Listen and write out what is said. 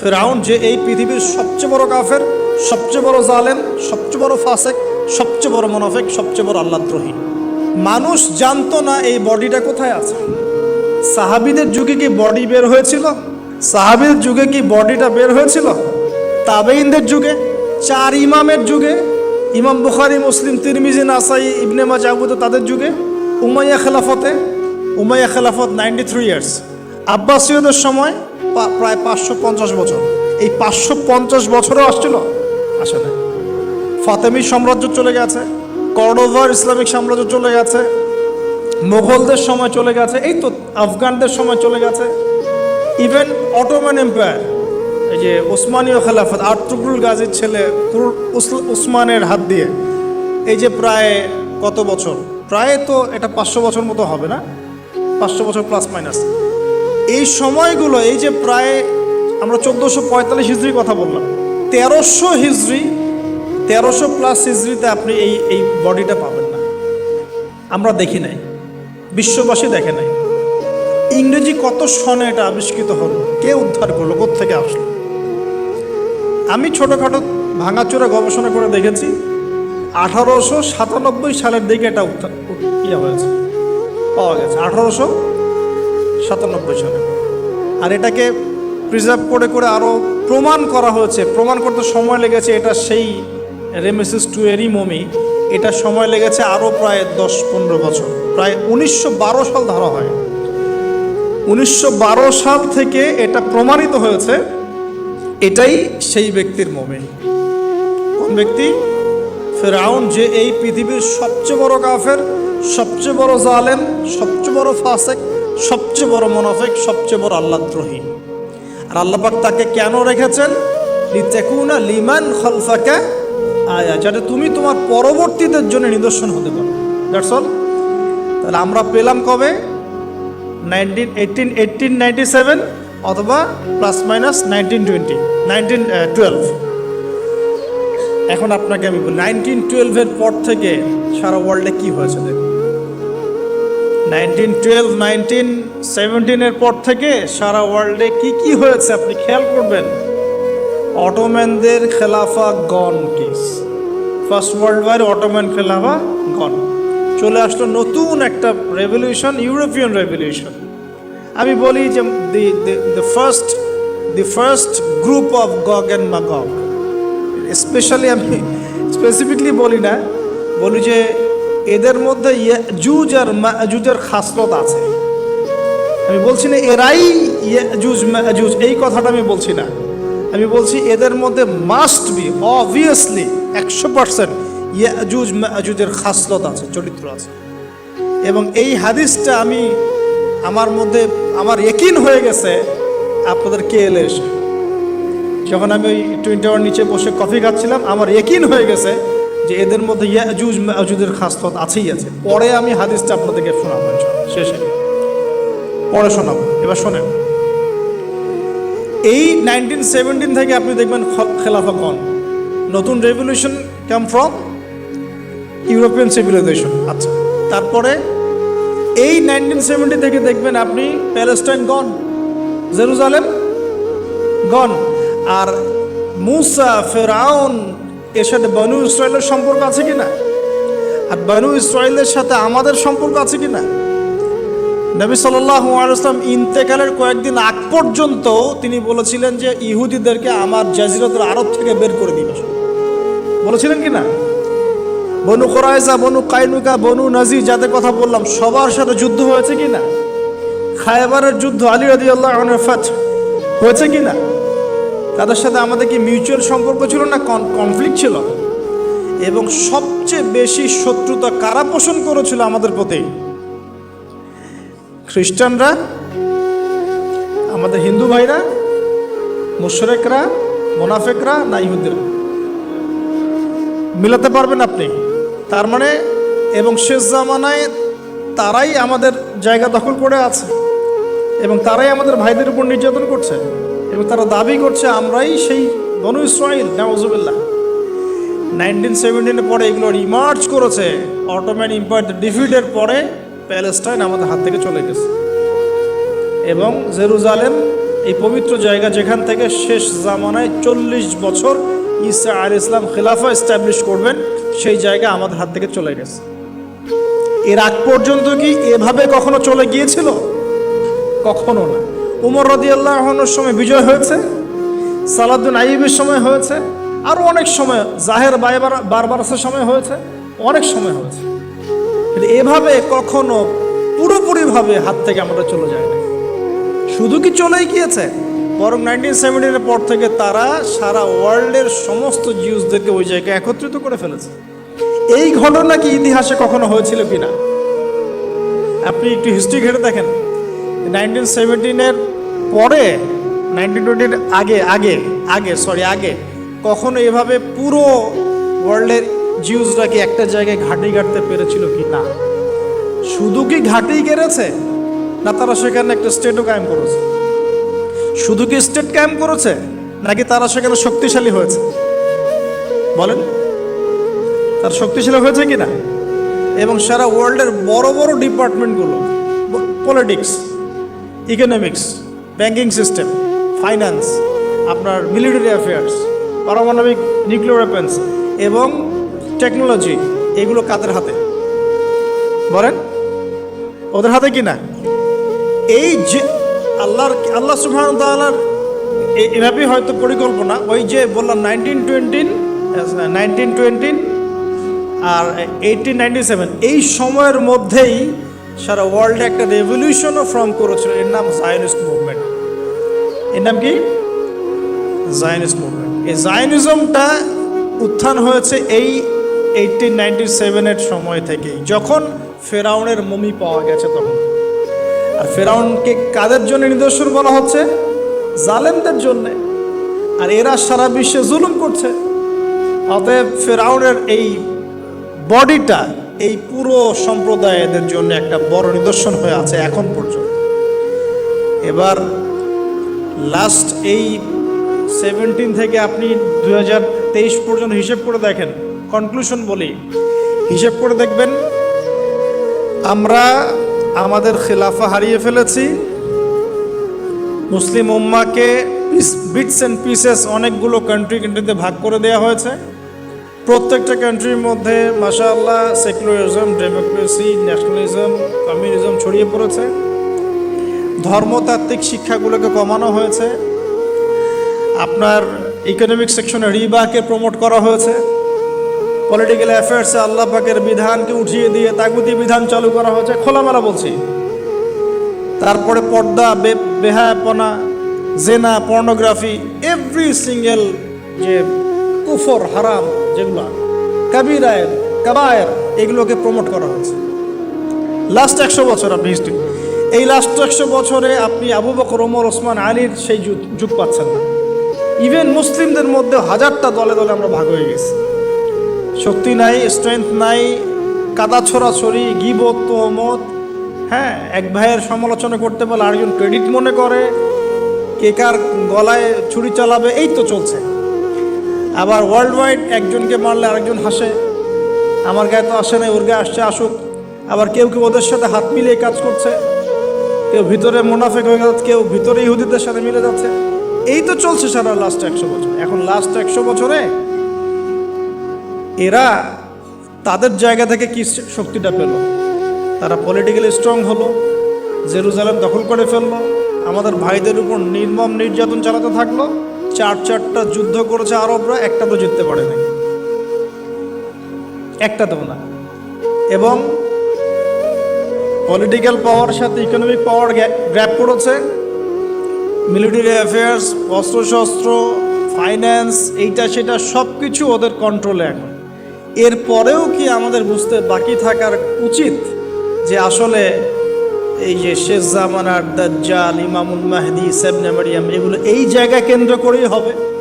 ফেরাউন যে এই পৃথিবীর সবচেয়ে বড় কাফের, সবচেয়ে বড় জালেম, সবচেয়ে বড় ফাসেক, সবচেয়ে বড় মোনাফেক, সবচেয়ে বড় আল্লাদ্রোহী মানুষ জানতো না এই বডিটা কোথায় আছে। সাহাবিদের যুগে কি বডি বের হয়েছিল? সাহাবিদের যুগে কি বডিটা বের হয়েছিল? তাবেইনদের যুগে, চার ইমামের যুগে, ইমাম বুখারি, মুসলিম, তিরমিজি, নাসাই, ইবনে মাজাবুদ তাদের যুগে, উমাইয়া খেলাফতে, উমাইয়া খেলাফত নাইনটি থ্রি ইয়ার্স আব্বাসীয়দের সময় প্রায় পাঁচশো পঞ্চাশ বছর। এই পাঁচশো পঞ্চাশ বছরও আসছিল? আসে না ফাতেমি সাম্রাজ্য চলে গেছে, কর্ডোভার ইসলামিক সাম্রাজ্য চলে গেছে মোগলদের সময় চলে গেছে, এই তো আফগানদের সময় চলে গেছে। ইভেন অটোম্যান এম্পায়ার এই যে ওসমানীয় খেলাফত, আর্তুগুল গাজীর ছেলে উস- উসমানের হাত দিয়ে, এই যে প্রায় কত বছর? প্রায় তো এটা পাঁচশো বছর মতো হবে না? পাঁচশো বছর প্লাস মাইনাস এই সময়গুলো, এই যে প্রায় আমরা চোদ্দোশো পঁয়তাল্লিশ হিজড়ির কথা বললাম, তেরোশো হিজড়ি, তেরোশো প্লাস হিজড়িতে আপনি এই এই বডিটা পাবেন না। আমরা দেখি নাই, বিশ্ববাসী দেখে নাই। ইংরেজি কত সনে এটা আবিষ্কৃত হলো, কে উদ্ধার করল থেকে আসলো? আমি ছোটোখাটো ভাঙাচোরা গবেষণা করে দেখেছি, আঠারোশো সাতানব্বই সালের দিকে এটা উত্থান ইয়ে হয়েছে, পাওয়া গেছে। আঠারোশো সাতানব্বই সালে আর এটাকে প্রিজার্ভ করে করে আরও প্রমাণ করা হয়েছে। প্রমাণ করতে সময় লেগেছে এটা সেই রেমেসিস টু এরই মমি। এটা সময় লেগেছে আরও প্রায় দশ পনেরো বছর। প্রায় উনিশশো বারো সাল ধরা হয়। উনিশশো বারো সাল থেকে এটা প্রমাণিত হয়েছে। এটাই সেই ব্যক্তির মমি। কোন ব্যক্তি? ফেরাউন, যে এই পৃথিবীর সবচেয়ে বড় কাফের, সবচেয়ে বড় জালেম, সবচেয়ে বড় ফাসেক সবচেয়ে বড় মোনাফেক, সবচেয়ে বড় আল্লাদ্রোহী আর আল্লাপাক তাকে কেন রেখেছেন? লিতেকুনা লিমান খলফাকে আয়া, যাতে তুমি তোমার পরবর্তীদের জন্য নিদর্শন হতে পারো। দ্যাটস অল তাহলে আমরা পেলাম কবে? Nineteen, eighteen eighteen, ninety seven অথবা plus minus nineteen twenty, nineteen twelve. এখন আপনাকে আমি বলি, নাইনটিন টুয়েলভের পর থেকে সারা ওয়ার্ল্ডে কি হয়েছে দেখুন। নাইনটিন টুয়েলভ, নাইনটিন সেভেন্টিনের পর থেকে সারা ওয়ার্ল্ডে কি কি হয়েছে আপনি খেয়াল করবেন? অটোম্যানদের খেলাফা gone case first world war Ottoman খেলাফা gone চলে আসলো নতুন একটা রেভলিউশন ইউরোপিয়ান রেভলিউশন আমি বলি যে the the first the first group of Gog and Magog specially আমি স্পেসিফিকলি বলি না, বলি যে এদের মধ্যে জুজ আর জুজের খাসলত আছে। আমি বলছি না এরাই জুজ জুজ এই কথাটা আমি বলছি না। আমি বলছি এদের মধ্যে মাস্ট বি অবভিয়াসলি একশো পার্সেন্ট ইয়াজুজ, মাজুজের খাসলত আছে, চরিত্র আছে। এবং এই হাদিসটা আমি আমার মধ্যে, আমার একিন হয়ে গেছে, আপনাদের কে এলে এসে। যখন আমি ওই টুইন্টি ওয়ান নিচে বসে কফি খাচ্ছিলাম, আমার একিন হয়ে গেছে যে এদের মধ্যে ইয়াজুজ মাজুজের খাসলত আছেই আছে। পরে আমি হাদিসটা আপনাদেরকে শোনাবো শেষে পরে শোনাবো। এবার শোনেন। এই নাইনটিন সেভেন্টিন থেকে আপনি দেখবেন খেলাফা কন নতুন revolution come from European civilization আচ্ছা তারপরে এই নাইনটিন সেভেন্টি থেকে দেখবেন আপনি প্যালেস্টাইন গন জেরুজালেম গন আর মুসা, ফেরাউন এর সাথে বনু ইসরায়েলের সম্পর্ক আছে কি না? আর বনু ইসরায়েলের সাথে আমাদের সম্পর্ক আছে কি না? নবী সাল্লাম ইন্তেকালের কয়েকদিন আগ পর্যন্ত তিনি বলেছিলেন যে ইহুদিদেরকে আমার জাজিরাতুল আরব থেকে বের করে দিবে। বলেছিলেন কি না? বনু কোরাইজা বনু কাইনুকা, বনু নাজি যাদের কথা বললাম, সবার সাথে যুদ্ধ হয়েছে কি না? খায়বারের যুদ্ধ আলী রাদি আল্লাহ হয়েছে কি না? তাদের সাথে আমাদের কি মিউচুয়াল সম্পর্ক ছিল না? কনফ্লিক্ট ছিল? এবং সবচেয়ে বেশি শত্রুতা কারা পোষণ করেছিল আমাদের প্রতি? খ্রিস্টানরা, আমাদের হিন্দু ভাইরা, মুশরেকরা, মোনাফেকরা না ইহুদিরা? মিলাতে পারবেন আপনি। তার মানে এবং শেষ জামানায় তারাই আমাদের জায়গা দখল করে আছে এবং তারাই আমাদের ভাইদের উপর নির্যাতন করছে। এবং তারা দাবি করছে, আমরাই সেই বনু ইসরাইল নাওজুবিল্লাহ নাইনটিন সেভেন্টিনের পরে এগুলো রিমার্চ করেছে অটোম্যান ইম্পায়ার ডিফিটের পরে প্যালেস্টাইন আমাদের হাত থেকে চলে গেছে। এবং জেরুজালেম, এই পবিত্র জায়গা যেখান থেকে শেষ জামানায় চল্লিশ বছর ঈসা আল ইসলাম খেলাফা এস্টাবলিশ করবেন, সেই জায়গা আমাদের হাত থেকে চলে গেছে। এর আগ পর্যন্ত কি এভাবে কখনো চলে গিয়েছিল? কখনো না। উমর রদি আল্লাহনের সময় বিজয় হয়েছে সালাদ্দিন আইবের সময় হয়েছে আরও অনেক সময়, জাহের বাইবার, বারবারসের সময় হয়েছে, অনেক সময় হয়েছে। এভাবে কখনো পুরোপুরিভাবে হাত থেকে আমরা চলে যায় না শুধু কি চলেই গিয়েছে? বরং নাইনটিন সেভেন্টিনের পর থেকে তারা সারা ওয়ার্ল্ডের সমস্ত জিউসদেরকে ওই জায়গায় একত্রিত করে ফেলেছে। এই ঘটনা কি ইতিহাসে কখনো হয়েছিল কিনা? আপনি একটু হিস্ট্রি ঘেটে দেখেন। নাইনটিন সেভেন্টিনের পরে, নাইনটিন টোয়েন্টির আগে আগে আগে সরি আগে, কখনো এভাবে পুরো ওয়ার্ল্ডের জিউসরা কি একটা জায়গায় ঘাঁটি গাড়তে পেরেছিল কি না? শুধু কি ঘাঁটি গেড়েছে না তারা সেখানে একটা স্টেটও কায়েম করেছে। শুধু কি স্টেট কায়েম করেছে? নাকি তারা সেখানে শক্তিশালী হয়েছে? বলেন। তার শক্তিশালী হয়েছে কি না? এবং সারা ওয়ার্ল্ডের বড় বড় ডিপার্টমেন্টগুলো politics economics banking system finance আপনার মিলিটারি অ্যাফেয়ার্স পারমাণবিক নিউক্লিয়ার ওয়েপেন্স এবং টেকনোলজি এগুলো কাদের হাতে? বলেন, ওদের হাতে কি না এই যে আল্লাহর, আল্লাহ সুবহান তাআলার এ- এভাবেই হয়তো পরিকল্পনা, ওই যে বললাম নাইনটিন টোয়েন্টিন নাইনটিন টোয়েন্টিন আর এইটিন নাইনটি সেভেন এই সময়ের মধ্যেই সারা ওয়ার্ল্ডে একটা রেভলিউশনও ফর্ম করেছিল। এর নাম জায়নিস্ট মুভমেন্ট এর নাম কি? জায়নিস্ট মুভমেন্ট এই জায়নিজমটা উত্থান হয়েছে এই এইটিন নাইনটি সেভেনের সময় থেকেই। যখন ফেরাউনের মমি পাওয়া গেছে তখন। আর ফেরাউনকে কাদের জন্য নিদর্শন বলা হচ্ছে? জালেমদের জন্যে। আর এরা সারা বিশ্বে জুলুম করছে। অতএব ফেরাউনের এই বডিটা এই পুরো সম্প্রদায়দের জন্য একটা বড় নিদর্শন হয়ে আছে এখন পর্যন্ত। এবার লাস্ট এই সেভেন্টিন থেকে আপনি দু হাজার তেইশ পর্যন্ত হিসেব করে দেখেন। কনক্লুশন বলি। হিসেব করে দেখবেন, আমরা আমাদের খেলাফা হারিয়ে ফেলেছি। মুসলিম উম্মাকে বিটস অ্যান্ড পিসেস অনেকগুলো কান্ট্রি কান্ট্রিতে ভাগ করে দেওয়া হয়েছে। প্রত্যেকটা কান্ট্রির মধ্যে, মাশাআল্লাহ সেকুলারিজম ডেমোক্রেসি ন্যাশনালিজম কমিউনিজম ছড়িয়ে পড়েছে। ধর্মতাত্ত্বিক শিক্ষাগুলোকে কমানো হয়েছে। আপনার ইকোনমিক সেকশনে রিবাকে প্রমোট করা হয়েছে। পলিটিক্যাল অ্যাফেয়ার্সে আল্লাহ পাকের বিধানকে উঠিয়ে দিয়ে তাগুতি বিধান চালু করা হয়েছে। খোলামেলা বলছি। তারপরে পর্দা, বে- বেহায়াপনা, জেনা পর্নোগ্রাফি এভরি সিঙ্গেল যে কুফর, হারাম যেগুলো কাবিরায়ের, কাবায়ের, এগুলোকে প্রমোট করা হয়েছে। লাস্ট একশো বছর আপনি হিস্ট্রি এই লাস্ট একশো বছরে আপনি আবু বকর, ওমর, ওসমান, আলীর সেই যুগ যুগ পাচ্ছেন না। ইভেন মুসলিমদের মধ্যে হাজারটা দলে দলে আমরা ভাগ হয়ে গেছি। শক্তি নাই স্ট্রেংথ নাই, কাদা ছড়াছড়ি গিবত, তোহমত হ্যাঁ এক ভাইয়ের সমালোচনা করতে পারলে আরেকজন ক্রেডিট মনে করে, কে কার গলায় ছুরি চালাবে, এই তো চলছে। আবার ওয়ার্ল্ড ওয়াইড একজনকে মারলে আরেকজন হাসে। আমার গায়ে তো আসে না ওর গায়ে আসছে, আসুক। আবার কেউ কেউ ওদের সাথে হাত মিলিয়ে কাজ করছে। কেউ ভিতরে মুনাফেক হয়ে যাচ্ছে কেউ ভিতরে ইহুদিদের সাথে মিলে যাচ্ছে। এই তো চলছে সারা লাস্ট একশো বছর। এখন লাস্ট একশো বছরে এরা তাদের জায়গা থেকে কি শক্তিটা পেল? তারা পলিটিক্যালি স্ট্রং হলো, জেরুজালেম দখল করে ফেলল, আমাদের ভাইদের উপর নির্মম নির্যাতন চালাতে থাকল চার চারটা যুদ্ধ করেছে আরবরা একটা তো জিততে পারে নাই একটাতেও না। এবং পলিটিক্যাল পাওয়ার সাথে ইকোনমিক পাওয়ার গ্র্যাপ করেছে। মিলিটারি অ্যাফেয়ার্স অস্ত্রশস্ত্র ফাইন্যান্স এইটা সেটা সব কিছু ওদের কন্ট্রোলে এখন। এরপরেও কি আমাদের বুঝতে বাকি থাকার উচিত যে আসলে এই যে শেষ জামানার দাজ্জাল, ইমামুল মাহদি সেবনে মারিয়াম, এগুলো এই জায়গা কেন্দ্র করেই হবে।